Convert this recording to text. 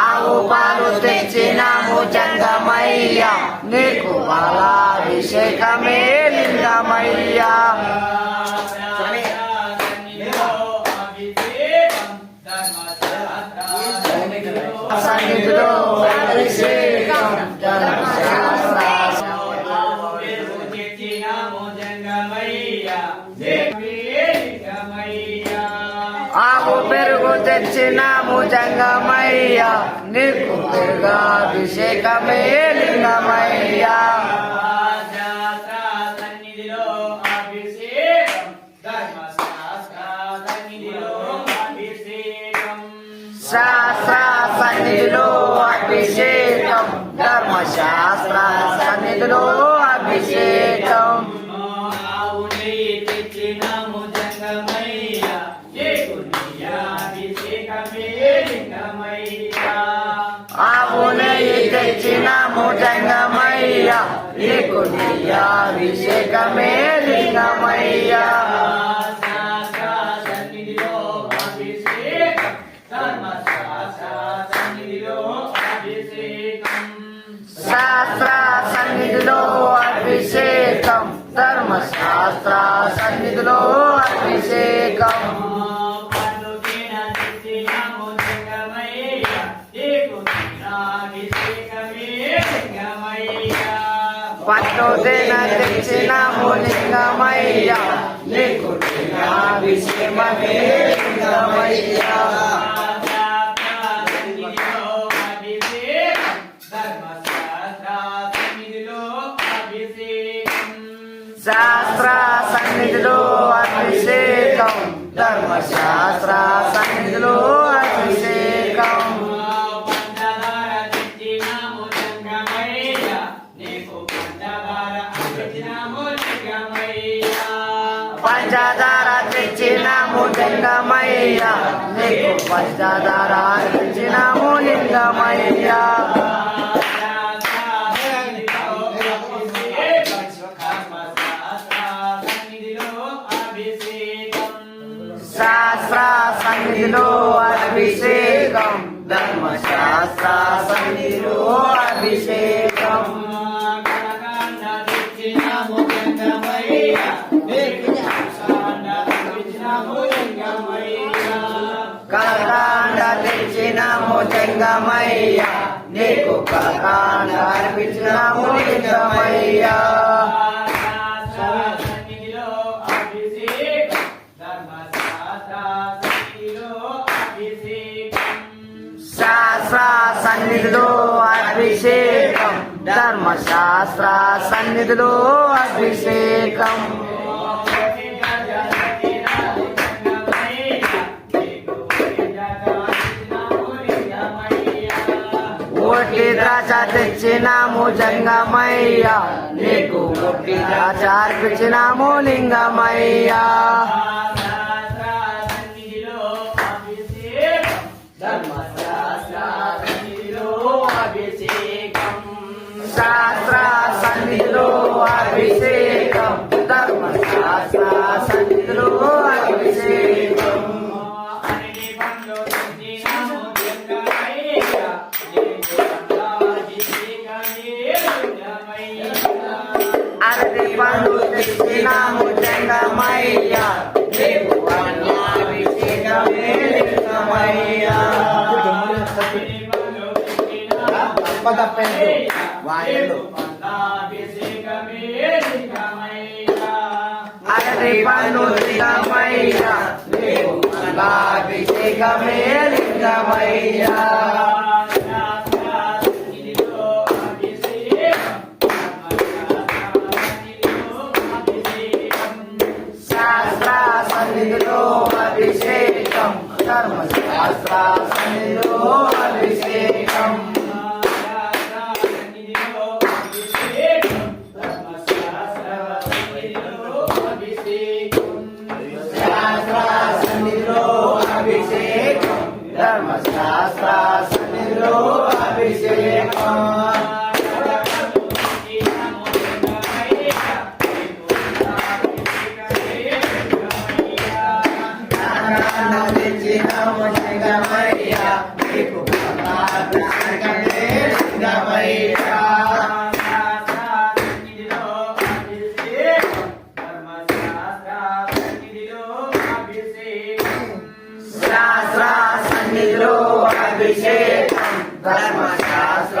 ఆవు పాలు తెచ్చినాము జంగమయ్య నీకు అభిషేకమే తెచ్చినాము జంగమయ్య నీకు పెరుగాభిషేకమే లింగమయ్యా. శాస్త్ర సన్నిధిలో అభిషేకం. ధర్మశాస్త్ర సన్నిధిలో అభిషేకం. నెయ్యి జంగమయ్యా నీకు నీకు అభిషేకమే లింగమయ్యా. పట్టుదిన తెచ్చిన తెచ్చినాము నీకు అభిషేకమే లింగమయ్యా శాస్త్ర సన్నిధిలో అభిషేకం ధర్మశాస్త్ర పంచదార తెచ్చినాము లింగమయ్య నీకు పంచదార తెచ్చినాము లింగమయ్య. శాస్త్ర సన్నిధిలో అభిషేకం. ధర్మశాస్త్ర సన్నిధి తెచ్చినాము జంగమయ్య నీకు అర్పించినాము లింగమయ్యా శాస్త్ర సన్నిధిలో అభిషేకం ధర్మశాస్త్ర సన్నిధిలో అభిషేకం. తెచ్చినాము జంగమయ్య. నీకు ఒట్టి ద్రాక్ష అర్పించినాము లింగమయ్యా. శాస్త్ర తప్పదు వాయలు లింగమయ్య లింగమయ్యా సన్నిధిలో అభిషేకం. ధర్మశాస్త్ర సన్నిధిలో అభిషేకం. ధర్మశాస్త్రాసనిలో అభిషేకం Maria, Maria, Maria, Maria, Maria, ధర్మశాస్త్ర